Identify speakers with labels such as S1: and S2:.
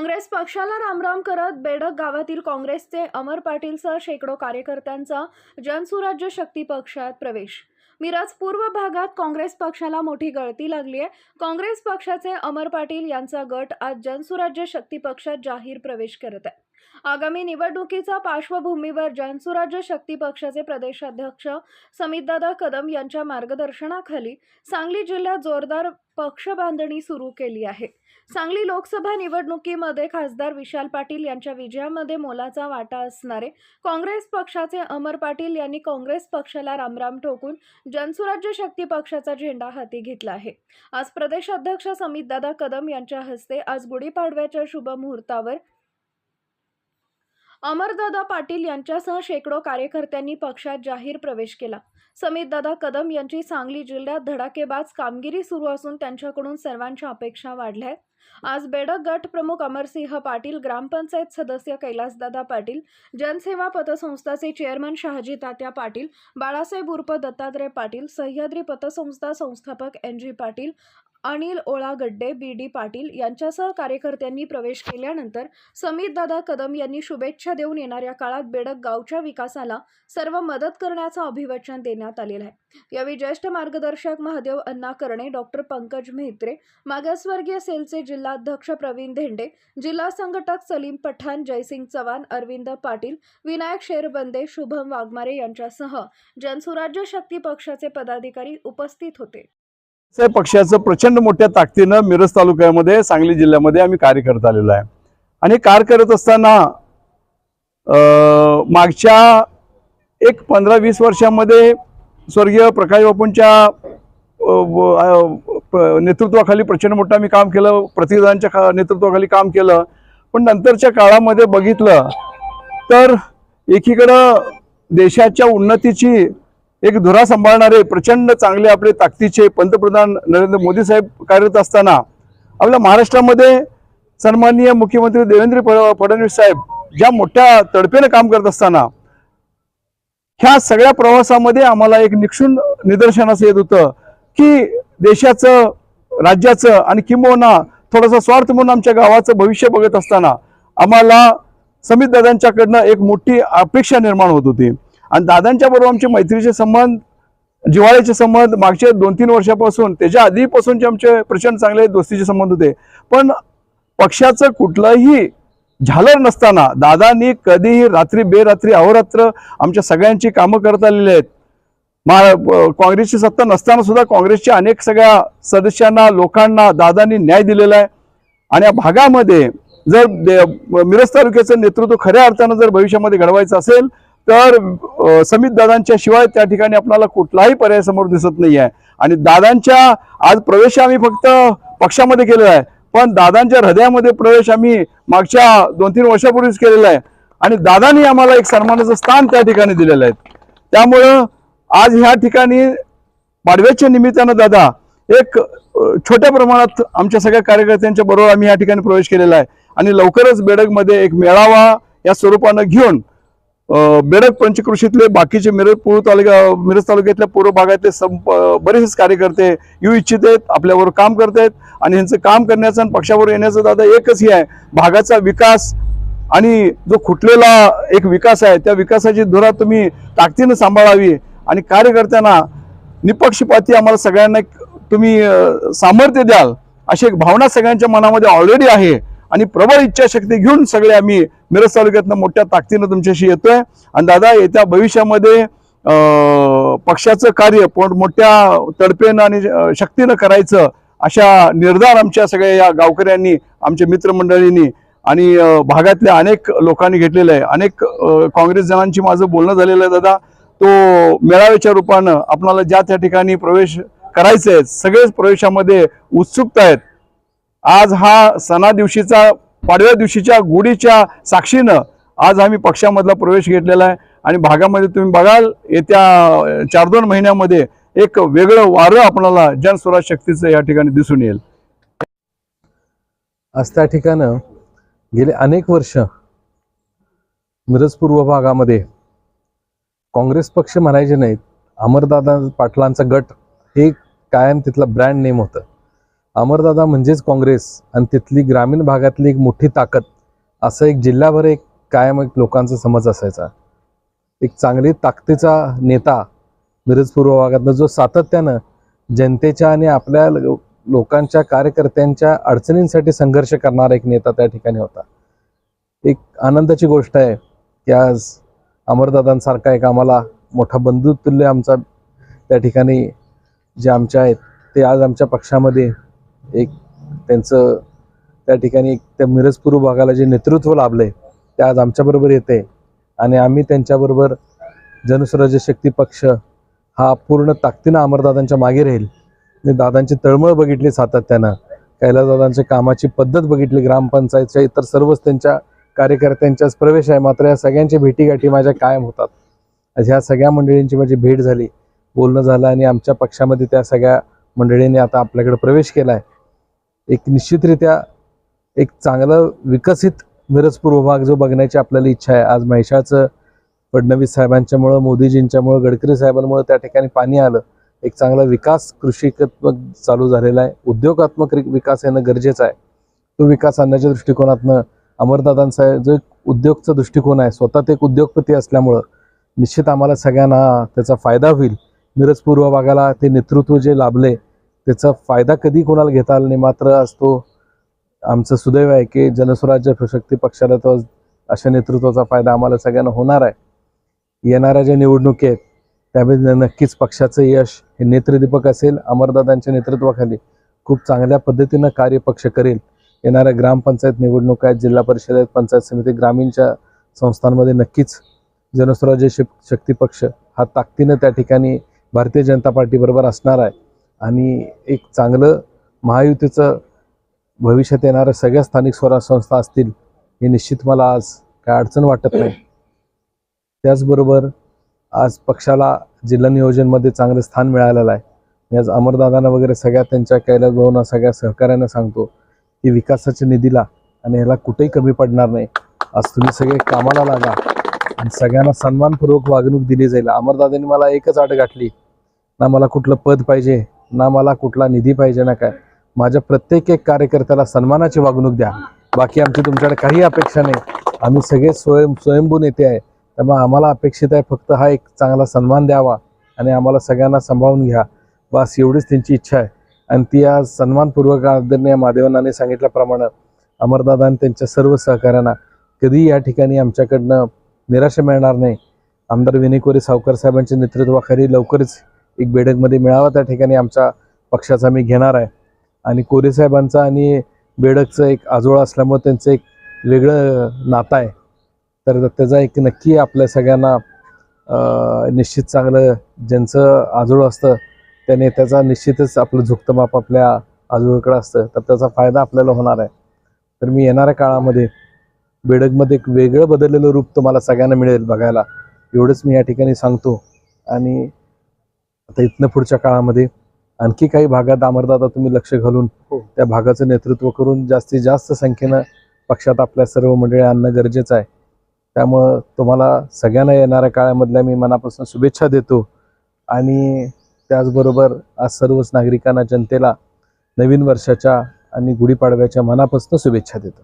S1: काँग्रेस पक्षाला रामराम करत बेडक गावातील काँग्रेसचे अमर पाटीलसह शेकडो कार्यकर्त्यांचा जनसुराज्य शक्ती पक्षात प्रवेश. मिरज पूर्व भागात काँग्रेस पक्षाला मोठी गळती लागली आहे. काँग्रेस पक्षाचे अमर पाटील यांचा गट आज जनसुराज्य शक्ती पक्षात जाहीर प्रवेश करत आहे. आगामी निवडणुकीच्या पार्श्वभूमीवर जनसुराज्य शक्ती पक्षाचे प्रदेशाध्यक्ष समितदादा कदम यांच्या मार्गदर्शनाखाली सांगली जिल्ह्यात जोरदार पक्ष बांधणी सुरू केली आहे. सांगली लोकसभा निवडणुकीमध्ये खासदार विशाल पाटील यांच्या विजयामध्ये मोलाचा वाटा असणारे काँग्रेस पक्षाचे अमर पाटील यांनी काँग्रेस पक्षाला रामराम ठोकून जनसुराज्य शक्ती पक्षाचा झेंडा हाती घेतला आहे. आज प्रदेशाध्यक्ष समितदादा कदम यांच्या हस्ते आज गुढीपाडव्याच्या शुभ मुहूर्तावर अमरदादा पाटील यांच्यासह शेकडो कार्यकर्त्यांनी पक्षात जाहीर प्रवेश केला. समितदादा कदम यांची सांगली जिल्ह्यात धडाकेबाज कामगिरी सुरू असून त्यांच्याकडून सर्वांच्या अपेक्षा वाढल्या आहेत. आज बेडक गट प्रमुख अमरसिंह पाटील ग्रामपंचायत सदस्य कैलासदादा पाटील जनसेवा पतसंस्थाचे चेअरमन शहाजी तात्या पाटील बाळासाहेब उर्फ दत्तात्रय पाटील सह्याद्री पतसंस्था संस्थापक N G Patil Anil Olagadde B D Patil यांच्यासह कार्यकर्त्यांनी प्रवेश केल्यानंतर समितदादा कदम यांनी शुभेच्छा देऊन येणाऱ्या काळात बेडक गावच्या विकासाला सर्व मदत करण्याचं अभिवचन देण्यात आलेलं आहे. यावेळी ज्येष्ठ मार्गदर्शक महादेव अण्णा कर्णे डॉक्टर पंकज म्हेत्रे मागासवर्गीय सेलचे जिल्हाध्यक्ष प्रवीण धेंडे जिल्हा संघटक सलीम पठाण जयसिंग चव्हाण अरविंद पाटील विनायक शेरबंदे शुभम वाघमारे यांच्यासह जनसुराज्य शक्ती पक्षाचे पदाधिकारी उपस्थित होते.
S2: साहेब पक्षाचं प्रचंड मोठ्या ताकदीनं मिरज तालुक्यामध्ये सांगली जिल्ह्यामध्ये आम्ही कार्य करत आलेलो आहे. आणि कार्य करत असताना मागच्या एक पंधरा वीस वर्षामध्ये स्वर्गीय प्रकाश बापूंच्या नेतृत्वाखाली प्रचंड मोठं आम्ही काम केलं प्रतिनिधांच्या खा- नेतृत्वाखाली काम केलं. पण नंतरच्या काळामध्ये बघितलं तर एकीकडं देशाच्या उन्नतीची एक धुरा सांभाळणारे प्रचंड चांगले आपले ताकदीचे पंतप्रधान नरेंद्र मोदी साहेब कार्यरत असताना आपल्या महाराष्ट्रामध्ये सन्माननीय मुख्यमंत्री देवेंद्र फडणवीस साहेब ज्या मोठ्या तडफेनं काम करत असताना ह्या सगळ्या प्रवासामध्ये आम्हाला एक निक्षून निदर्शनास येत होतं की देशाचं राज्याचं आणि किंबहुना थोडासा स्वार्थ म्हणून आमच्या गावाचं भविष्य बघत असताना आम्हाला समित दादांच्याकडनं एक मोठी अपेक्षा निर्माण होत होती. आणि दादांच्या बरोबर आमचे मैत्रीचे संबंध जिव्हाळ्याचे संबंध मागच्या दोन तीन वर्षापासून त्याच्या आधीपासूनचे आमचे प्रचंड चांगले दोस्तीचे संबंध होते. पण पक्षाचं कुठलंही झालर नसताना दादांनी कधीही रात्री बेरात्री अहोरात्र आमच्या सगळ्यांची कामं करत आलेली आहेत. महा काँग्रेसची सत्ता नसताना सुद्धा काँग्रेसच्या अनेक सगळ्या सदस्यांना लोकांना दादांनी न्याय दिलेला आहे. आणि या भागामध्ये जर मिरज तालुक्याचं नेतृत्व खऱ्या अर्थानं जर भविष्यामध्ये घडवायचं असेल तर समित दादांच्या शिवाय त्या ठिकाणी आपल्याला कुठलाही पर्याय समोर दिसत नाही आहे आणि दादांच्या आज प्रवेश आम्ही फक्त पक्षामध्ये केलेला आहे. पण दादांच्या हृदयामध्ये प्रवेश आम्ही मागच्या दोन तीन वर्षापूर्वीच केलेला आहे. आणि दादांनी आम्हाला एक सन्मानाचं स्थान त्या ठिकाणी दिलेलं आहे. त्यामुळं आज ह्या ठिकाणी पाडव्याच्या निमित्तानं दादा एक छोट्या प्रमाणात आमच्या सगळ्या कार्यकर्त्यांच्या बरोबर आम्ही या ठिकाणी प्रवेश केलेला आहे. आणि लवकरच बेडकमध्ये एक मेळावा या स्वरूपानं घेऊन मिरज पंचकृषीतले बाकीचे मिरज पूर तालुका मिरज तालुक्यातल्या पूर्व भागातले संप बरेचसे कार्यकर्ते येऊ इच्छित आहेत आपल्याबरोबर काम करत आहेत आणि ह्यांचं काम करण्याचं आणि पक्षाबरोबर येण्याचं दादा एकच हे आहे भागाचा विकास आणि जो खुटलेला एक विकास आहे त्या विकासाची धुरा तुम्ही ताकदीनं सांभाळावी आणि कार्यकर्त्यांना निपक्षपाती आम्हाला सगळ्यांना एक तुम्ही सामर्थ्य द्याल अशी एक भावना सगळ्यांच्या मनामध्ये ऑलरेडी आहे. आणि प्रबळ इच्छाशक्ती घेऊन सगळे आम्ही मिरज तालुक्यातनं मोठ्या ताकदीनं तुमच्याशी येतोय. आणि दादा येत्या भविष्यामध्ये पक्षाचं कार्य पोट मोठ्या तडपेनं आणि शक्तीनं करायचं अशा निर्धार आमच्या सगळ्या या गावकऱ्यांनी आमच्या मित्रमंडळींनी आणि भागातल्या अनेक लोकांनी घेतलेलं आहे. अनेक काँग्रेस जणांची माझं बोलणं झालेलं आहे दादा. तो मेळाव्याच्या रूपानं आपणाला ज्या त्या ठिकाणी प्रवेश करायचे आहेत सगळेच प्रवेशामध्ये उत्सुकता आहेत. आज हा सणा दिवशीचा पाडव्या दिवशीच्या गुढीच्या साक्षीनं आज आम्ही पक्षामधला प्रवेश घेतलेला आहे. आणि भागामध्ये तुम्ही बघाल येत्या चार दोन महिन्यामध्ये एक वेगळं वारं आपल्याला जनस्वराज शक्तीचं या ठिकाणी दिसून येईल.
S3: आज त्या ठिकाणं गेले अनेक वर्ष मिरज पूर्व भागामध्ये काँग्रेस पक्ष म्हणायचे नाहीत अमरदादा पाटलांचा गट हे कायम तिथला ब्रँड नेम होतं. अमरदादा म्हणजेच काँग्रेस आणि तिथली ग्रामीण भागातली एक मोठी ताकद असं एक जिल्हाभर एक कायम एक लोकांचा समज असायचा. एक चांगली ताकदीचा नेता मिरज पूर्व भागातनं जो सातत्यानं जनतेच्या आणि आपल्या लोकांच्या कार्यकर्त्यांच्या अडचणींसाठी संघर्ष करणारा एक नेता त्या ठिकाणी होता. एक आनंदाची गोष्ट आहे की आज अमरदादांसारखा एक आम्हाला मोठा बंधुतुल्य आमचा त्या ठिकाणी जे आमच्या आहेत ते आज आमच्या पक्षामध्ये एक त्यांचं त्या ठिकाणी एक त्या मिरजपूर्व भागाला जे नेतृत्व लाभलं आहे ते आज आमच्याबरोबर येते आणि आम्ही त्यांच्याबरोबर जनस्वराज्य शक्ती पक्ष हा पूर्ण ताकदीनं अमरदादांच्या मागे राहील. मी दादांची तळमळ बघितली सातत्यानं. कैलासदादांच्या कामाची पद्धत बघितली ग्रामपंचायतच्या इतर सर्वच त्यांच्या कार्यकर्त्यांच्याच प्रवेश आहे मात्र या सगळ्यांच्या भेटीगाठी माझ्या कायम होतात. ह्या सगळ्या मंडळींची माझी भेट झाली. बोलणं झालं आणि आमच्या पक्षामध्ये त्या सगळ्या मंडळीने आता आपल्याकडे प्रवेश केला आहे एक निश्चितरित्या एक चांगलं विकसित मिरज पूर्व भाग जो बघण्याची आपल्याला इच्छा आहे. आज महिषाचं फडणवीस साहेबांच्यामुळं मोदीजींच्यामुळं गडकरी साहेबांमुळं त्या ठिकाणी पाणी आलं. एक चांगला विकास कृषीकात्मक चालू झालेला आहे. उद्योगात्मक विकास येणं गरजेचं आहे. तो विकास आणण्याच्या दृष्टिकोनातनं अमरदादांचा जो एक उद्योगचा दृष्टिकोन आहे स्वतः ते एक उद्योगपती असल्यामुळं निश्चित आम्हाला सगळ्यांना त्याचा फायदा होईल. मिरज पूर्व भागाला ते नेतृत्व जे लाभले त्याचा फायदा कधी कोणाला घेता आला नाही? मात्र आज तो आमचं सुदैव आहे की जनस्वराज्य शक्ती पक्षाला तो अशा नेतृत्वाचा फायदा आम्हाला सगळ्यांना होणार आहे. येणाऱ्या ज्या निवडणुकी आहेत त्यामध्ये नक्कीच पक्षाचं यश हे नेत्रदीपक असेल अमरदादांच्या नेतृत्वाखाली खूप चांगल्या पद्धतीनं कार्य पक्ष करेल. येणाऱ्या ग्रामपंचायत निवडणुका आहेत जिल्हा परिषद आहेत पंचायत समिती ग्रामीणच्या संस्थांमध्ये नक्कीच जनस्वराज्य शक्ती पक्ष हा ताकदीनं त्या ठिकाणी भारतीय जनता पार्टीबरोबर असणार आहे. आणि एक चांगलं महायुतीचं भविष्यात येणाऱ्या सगळ्या स्थानिक स्वराज संस्था असतील हे निश्चित मला आज काय अडचण वाटत नाही. त्याचबरोबर आज पक्षाला जिल्हा नियोजनमध्ये चांगलं स्थान मिळालेलं आहे. मी आज अमरदादांना वगैरे सगळ्या त्यांच्या कैलास भाऊंना सगळ्या सहकाऱ्यांना सांगतो की विकासाच्या निधीला आणि ह्याला कुठेही कमी पडणार नाही. आज तुम्ही सगळे कामाला लागा. आणि सगळ्यांना सन्मानपूर्वक वागणूक दिली जाईल. अमरदादांनी मला एकच अट गाठली. ना मला कुठलं पद पाहिजे ना मला कुठला निधी पाहिजे ना काय. माझ्या प्रत्येक एक कार्यकर्त्याला सन्मानाची वागणूक द्या. बाकी आमची तुमच्याकडे काही अपेक्षा नाही. आम्ही सगळे स्वयं स्वयंभू नेते आहे. त्यामुळे आम्हाला अपेक्षित आहे फक्त हा एक चांगला सन्मान द्यावा आणि आम्हाला सगळ्यांना सांभाळून घ्या. बस एवढीच त्यांची इच्छा आहे. आणि ती आज सन्मानपूर्वक आदरणीय महादेवनाने सांगितल्याप्रमाणे अमरदादा आणि त्यांच्या सर्व सहकाऱ्यांना कधी या ठिकाणी आमच्याकडनं निराशा मिळणार नाही. आमदार विनय कोरे सावकर साहेबांच्या नेतृत्वाखाली लवकरच एक बेडकमध्ये मिळावा. त्या ठिकाणी आमच्या पक्षाचा मी घेणार आहे. आणि कोरे साहेबांचा आणि बेडकचं एक आजोळा असल्यामुळे त्यांचं एक वेगळं नातं आहे. तर त्याचा एक नक्की आपल्या सगळ्यांना निश्चित चांगलं ज्यांचं आजोळ असतं त्या नेत्याचा निश्चितच आपलं झुकतं माप आपल्या आजोळकडं असतं. तर त्याचा फायदा आपल्याला होणार आहे. तर मी येणाऱ्या काळामध्ये बेडकमध्ये एक वेगळं बदललेलं रूप तुम्हाला सगळ्यांना मिळेल बघायला. एवढंच मी या ठिकाणी सांगतो. आणि आता इथनं पुढच्या काळामध्ये आणखी काही भागात अमरदादा तुम्ही लक्ष घालून त्या भागाचं नेतृत्व करून जास्तीत जास्त संख्येनं पक्षात आपल्या सर्व मंडळी आणणं गरजेचं आहे. त्यामुळं तुम्हाला सगळ्यांना येणाऱ्या काळामधल्या मी मनापासून शुभेच्छा देतो. आणि त्याचबरोबर आज सर्वच नागरिकांना जनतेला नवीन वर्षाच्या आणि गुढीपाडव्याच्या मनापासून शुभेच्छा देतो.